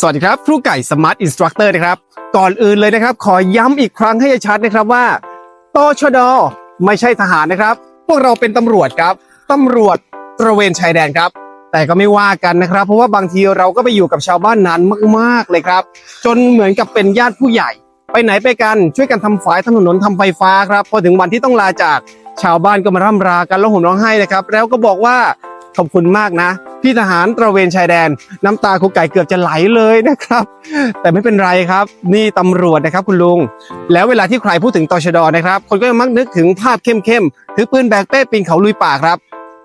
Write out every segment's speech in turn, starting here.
สวัสดีครับครูไก่สมาร์ทอินสตรัคเตอร์นะครับ ก่อนอื่นเลยนะครับ ขอย้ำอีกครั้งให้ชัดนะครับว่าตชดไม่ใช่ทหารนะครับ พวกเราเป็นตำรวจครับตำรวจตระเวนชายแดนครับ แต่ก็ไม่ว่ากันนะครับ เพราะว่าบางทีเราก็ไปอยู่กับชาวบ้านนานมากๆเลยครับ จนเหมือนกับเป็นญาติผู้ใหญ่ ไปไหนไปกันช่วยกันทำฝายทำถนนทำไฟฟ้าครับพอถึงวันที่ต้องลาจากชาวบ้านก็มาร่ำรากันแล้วห่มร้องไห้นะครับ แล้วก็บอกว่าขอบคุณมากนะ พี่ทหารตระเวนชายแดน น้ำตาครูไก่เกือบจะไหลเลยนะครับ แต่ไม่เป็นไรครับ นี่ตำรวจนะครับคุณลุง แล้วเวลาที่ใครพูดถึงตชดนะครับ คนก็มักนึกถึงภาพเข้มๆถือปืนแบกเป้ปีนเขาลุยป่าครับ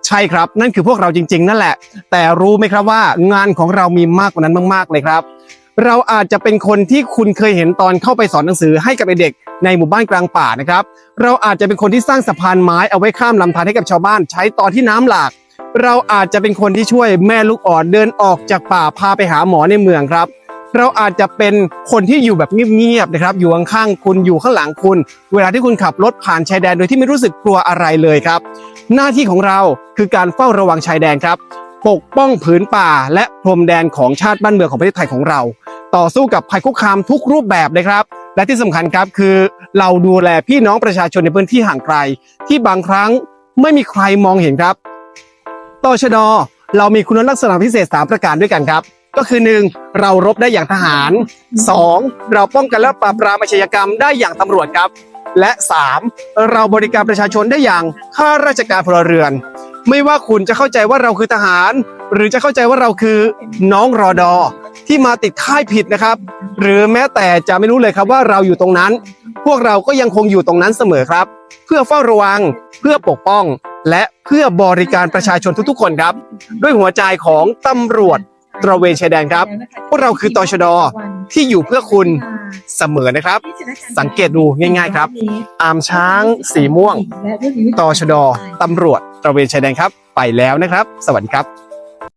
ใช่ครับ นั่นคือพวกเราจริง ๆ นั่นแหละ แต่รู้ไหมครับว่างานของเรามีมากกว่านั้นมาก ๆ เลยครับ เราอาจจะเป็นคนที่คุณเคยเห็นตอนเข้าไปสอนหนังสือให้กับเด็กในหมู่บ้านกลางป่านะครับ เราอาจจะเป็นคนที่สร้างสะพานไม้เอาไว้ข้ามลำธารให้กับชาวบ้าน ใช้ตอนที่น้ำหลาก เราอาจจะเป็นคนที่ช่วยแม่ลูกอ่อนเดินออกจากป่าพาไปหาหมอในเมืองครับ เราอาจจะเป็นคนที่อยู่แบบเงียบๆนะครับ อยู่ข้างๆคุณอยู่ข้างหลังคุณ เวลาที่คุณขับรถผ่านชายแดนโดยที่ไม่รู้สึกกลัวอะไรเลยครับ หน้าที่ของเราคือการเฝ้าระวังชายแดนครับ ปกป้องผืนป่าและพรมแดนของชาติบ้านเมืองของประเทศไทยของเรา ต่อสู้กับภัยคุกคามทุกรูปแบบเลยครับและที่สำคัญครับคือเราดูแลพี่น้องประชาชนในพื้นที่ห่างไกล ที่บางครั้งไม่มีใครมองเห็นครับ ตชด เรามีคุณลักษณะพิเศษ 3 ประการด้วยกันครับ ก็คือ 1. เรารบได้อย่างทหาร 2. เราป้องกันและปราบปรามอาชญากรรมได้อย่างตำรวจครับ และ 3. เราบริการประชาชนได้อย่างข้าราชการพลเรือน ไม่ว่าคุณจะเข้าใจว่าเราคือทหาร หรือจะเข้าใจว่าเราคือน้องรอดอที่มาติดค่ายผิดนะครับ หรือแม้แต่จะไม่รู้เลยครับว่าเราอยู่ตรงนั้น พวกเราก็ยังคงอยู่ตรงนั้นเสมอครับ เพื่อเฝ้าระวังเพื่อปกป้อง และเพื่อบริการประชาชนทุกๆ คนครับ ด้วยหัวใจของตำรวจตระเวนชายแดนครับ พวกเราคือตชดที่อยู่เพื่อคุณเสมอนะครับ สังเกตดูง่าย ๆ ครับ อามช้างสีม่วงตชดตำรวจตระเวนชายแดนครับ ไปแล้วนะครับ สวัสดีครับ